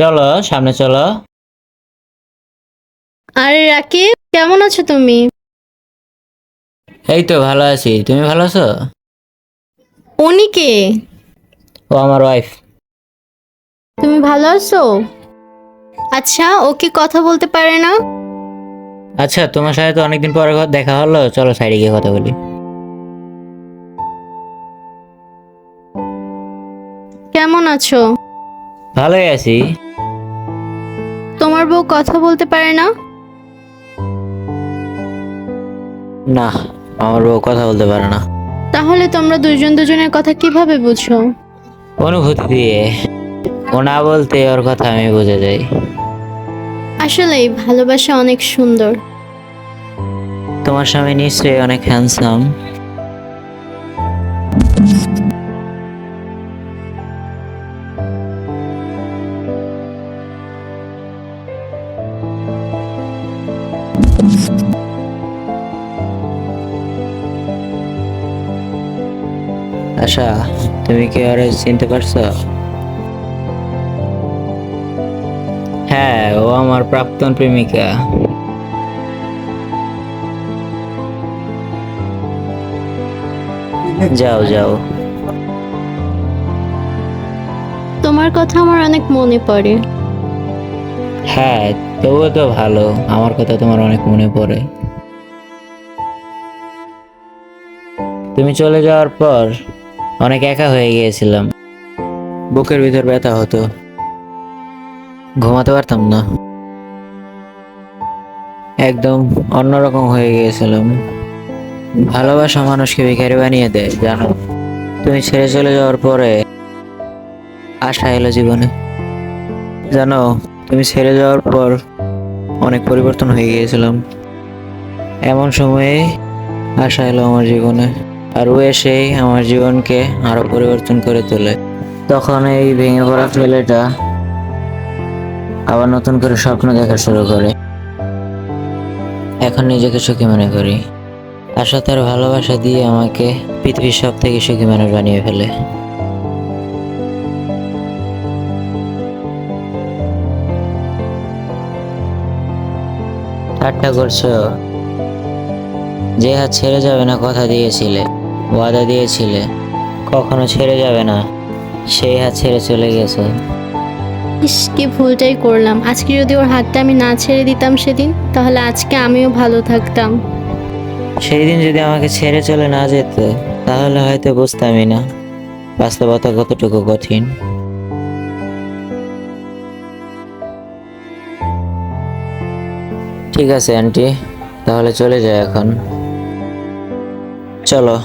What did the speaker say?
চলো সামনে চলো। আরে রাকিব কেমন আছো তুমি? এই তো ভালো আছি। তুমি ভালো আছো? উনি কে? ও আমার ওয়াইফ তুমি ভালো আছো? আচ্ছা ও কি কথা বলতে পারে না? আচ্ছা তোমার সাথে তো অনেকদিন পরে দেখা হলো। চলো সাইডে গিয়ে কথা বলি। কেমন আছো? ভালোই আছি। তোমার বউ কথা বলতে পারে না? না আমার বউ কথা বলতে পারে না। তাহলে তোমরা দুজন দুজনের কথা কীভাবে বুঝো অনুভূতি দিয়ে ও না বলতে ওর কথা আমি বুঝে যাই। আসলেই ভালোবাসা অনেক সুন্দর। তোমার স্বামী নিশ্চয়ই অনেক হ্যান্ডসাম আশা, তুমি কি আরে চিনতে পারছ? হ্যাঁ ও আমার প্রাক্তন প্রেমিকা। যাও যাও। তোমার কথা আমার অনেক মনে পড়ে। হ্যাঁ তবুও তো ভালো। আমার কথা তোমার অনেক মনে পড়ে। তুমি চলে যাওয়ার পর অনেক একা হয়ে গিয়েছিলাম। বুকের ভিতর ব্যথা হতো। ঘুমাতে পারতাম না। একদম অন্যরকম হয়ে গিয়েছিলাম। ভালোবাসা মানুষকে ভিখারি বানিয়ে দেয়, জানো। তুমি ছেড়ে চলে যাওয়ার পরে আশা এলো জীবনে। জানো তুমি ছেড়ে যাওয়ার পর অনেক পরিবর্তন হয়ে গিয়েছিলাম। এমন সময়ে আশা এলো আমার জীবনে, আর ও এসেই আমার জীবনকে আরও পরিবর্তন করে তোলে। তখন এই ভেঙে পড়া ছেলেটা আবার নতুন করে স্বপ্ন দেখা শুরু করে। এখন নিজেকে সুখী মনে করি। আশা তার ভালোবাসা দিয়ে আমাকে পৃথিবীর সব থেকে সুখী মানুষ বানিয়ে ফেলে। ঠাট্টা করছ? যে হাত ছেড়ে যাবে না কথা দিয়েছিলে ওয়াদা দিয়েছিলে কখনো ছেড়ে যাবে না সেই হাত ছেড়ে চলে গেছে। ইস কি ভুলটাই করলাম। আজকে যদি ওর হাতটা আমি না ছেড়ে দিতাম সেদিন তাহলে আজকে আমিও ভালো থাকতাম। সেই দিন যদি আমাকে ছেড়ে চলে না যেত তাহলে হয়তো বুঝতামই না। বাস্তবতা কতটুকু কঠিন। ঠিক আছে আন্টি তাহলে চলে যায় এখন। চলো।